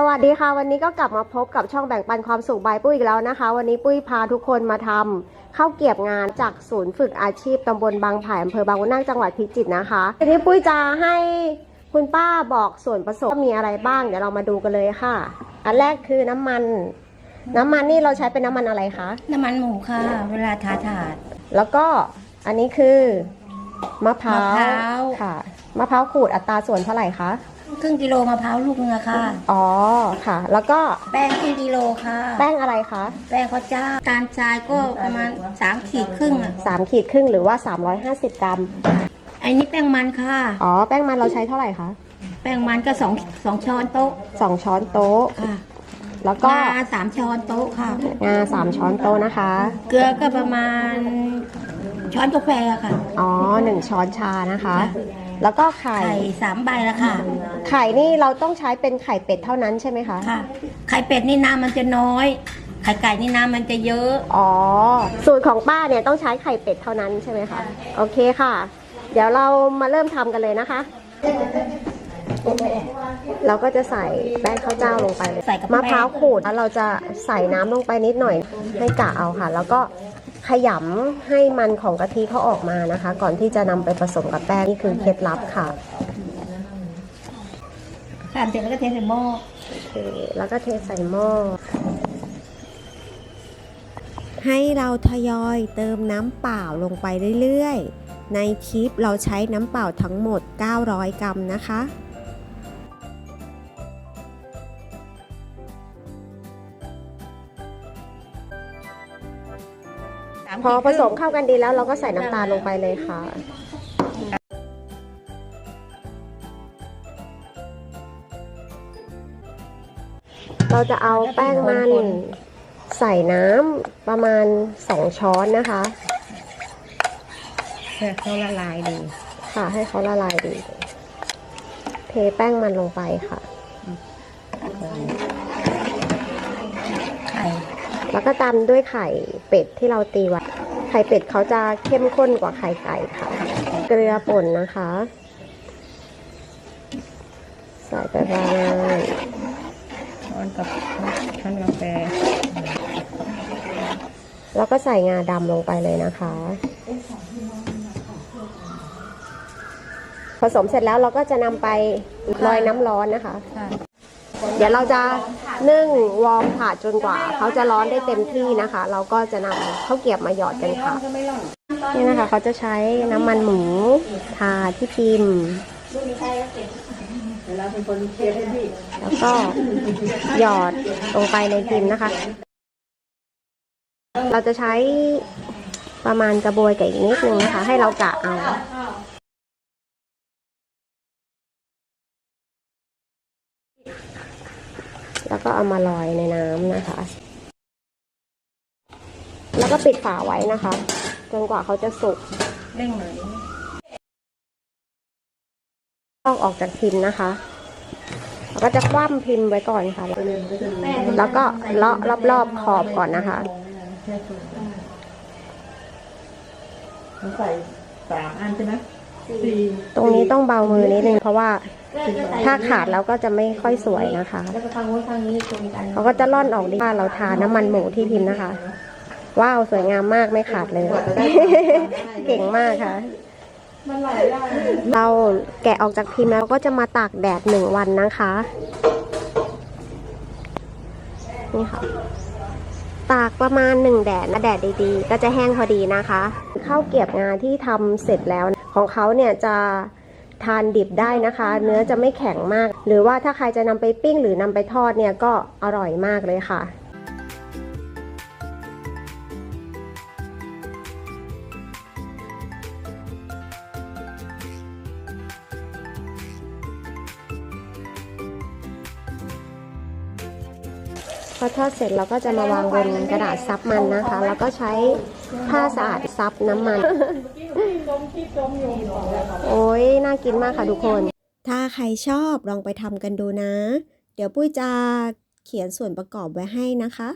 สวัสดีค่ะวันนี้ก็กลับมาพบกับช่องแบ่งปันความสุขบายปุ้ยอีกแล้วนะคะ วันนี้ปุ้ยพาทุกคนมาทำข้าวเกรียบงานจากศูนย์ฝึกอาชีพตำบลบางไผ่อำเภอบางวุนนาคจังหวัดพิจิตรนะคะทีนี้ปุ้ยจะให้คุณป้าบอกส่วนผสมว่ามีอะไรบ้าง เดี๋ยวเรามาดูกันเลยค่ะ อันแรกคือน้ำมัน น้ำมันนี่เราใช้เป็นน้ำมันอะไรคะน้ำมันหมูค่ะ เวลาทาถาดแล้วก็อันนี้คือมะพร้าวมะพร้าวค่ะ มะพร้าวขูดอัตราส่วนเท่าไหร่คะ ครึ่งกิโลมะพร้าวลูกเนื้อะค่ะ อ๋อค่ะ แล้วก็แป้งครึ่งกิโลค่ะ แป้งอะไรคะแป้งข้าวเจ้าการทรายก็ประมาณสามขีดครึ่งอะสามขีดครึ่งหรือว่า 350 กรัมไอ้นี่แป้งมันค่ะ อ๋อ แป้งมันเราใช้เท่าไหร่คะ แป้งมันก็สองสองช้อนโต๊ะสองช้อนโต๊ะ ค่ะแล้วก็งาสามช้อนโต๊ะค่ะงาสามช้อนโต๊ะนะคะ เกลือก็ประมาณ ช้อนกาแฟค่ะ อ๋อหนึ่งช้อนชานะคะ แล้วก็ไข่ ไข่สามใบละค่ะ ไข่นี่เราต้องใช้เป็นไข่เป็ดเท่านั้นใช่ไหมคะ ค่ะ ไข่เป็ดนี่น้ำมันจะน้อย ไข่ไก่นี่น้ำมันจะเยอะ อ๋อ สูตรของป้าเนี่ยต้องใช้ไข่เป็ดเท่านั้นใช่ไหมคะ โอเคค่ะ เดี๋ยวเรามาเริ่มทำกันเลยนะคะ เราก็จะใส่แป้งข้าวเจ้าลงไปเลยใส่กับมะพร้าวขูดแล้วเราจะใส่น้ำลงไปนิดหน่อยให้กะเอาค่ะ แล้วก็ ขยำให้มันของกะทิเขาออกมานะคะ ก่อนที่จะนำไปผสมกับแป้งนี่คือเคล็ดลับค่ะค่ะเสร็จแล้วก็เทใส่หม้อโอเคแล้วก็เทใส่หม้อให้เราทยอยเติมน้ำเปล่าลงไปเรื่อยๆ ในคลิปเราใช้น้ำเปล่าทั้งหมด 900 กรัมนะคะ พอขีดผสมเข้ากันดีแล้วเราก็ใส่น้ำตาลลงไปเลยค่ะ เราจะเอาแป้งมันใส่น้ำประมาณ 2 ช้อนนะคะเพื่อเขาละลายดี ค่ะ ให้เขาละลายดี เทแป้งมันลงไปค่ะ แล้วก็ตามด้วยไข่เป็ดที่เราตีไว้ไข่เป็ดเขาจะเข้มข้นกว่าไข่ไก่ค่ะ เกลือป่นนะคะ ใส่ไปประมาณช้อนกับช้อนกาแฟ แล้วก็ใส่งาดำลงไปเลยนะคะ ผสมเสร็จแล้วเราก็จะนำไปลอยน้ำร้อนนะคะ เดี๋ยวเราจะนึ่งวอร์มถาดจนกว่าเขาจะร้อนได้เต็มที่นะคะ เราก็จะนำข้าวเกรียบมาหยอดกันค่ะนี่นะคะเขาจะใช้น้ำมันหมูทาที่พิมพ์แล้วก็หยอดลงไปในพิมพ์นะคะ เราจะใช้ประมาณกระบวยกับอีกนิดนึงนะคะ ให้เรากะเอา แล้วก็เอามาลอยในน้ำนะคะ แล้วก็ปิดฝาไว้นะคะจนกว่าเขาจะสุกเร่งเลยลอกออกจากพิมพ์นะคะแล้วก็จะคว่ำพิมพ์ไว้ก่อนค่ะ แล้วก็เลาะรอบๆขอบก่อนนะคะใส่สามอันใช่ไหมสี่ตรงนี้ต้องเบามือนิดนึงเพราะว่า ถ้าขาดแล้วก็จะไม่ค่อยสวยนะคะแล้วก็ทางโน้นทางนี้ชนกันเขาก็จะล่อนออกดีว่าเราทาน้ำมันหมูที่พิมพ์นะคะ ว้าวสวยงามมากไม่ขาดเลย เก่งมากค่ะมันหลายอย่างเราแกะออกจากพิมพ์แล้วก็จะมาตากแดดหนึ่งวันนะคะ นี่ค่ะ ตากประมาณหนึ่งแดดนะแดดดีๆ ก็จะแห้งพอดีนะคะข้าวเกรียบงาที่ทำเสร็จแล้วของเขาเนี่ยจะ ทานดิบได้นะคะ เนื้อจะไม่แข็งมาก หรือว่าถ้าใครจะนำไปปิ้งหรือนำไปทอดเนี่ยก็อร่อยมากเลยค่ะ พอทอดเสร็จเราก็จะมาวางบนกระดาษซับมันนะคะ แล้วก็ใช้ผ้าสะอาดซับน้ำมัน โอ้ยน่ากินมากค่ะทุกคน ถ้าใครชอบลองไปทำกันดูนะ เดี๋ยวปุ้ยจะเขียนส่วนประกอบไว้ให้นะคะ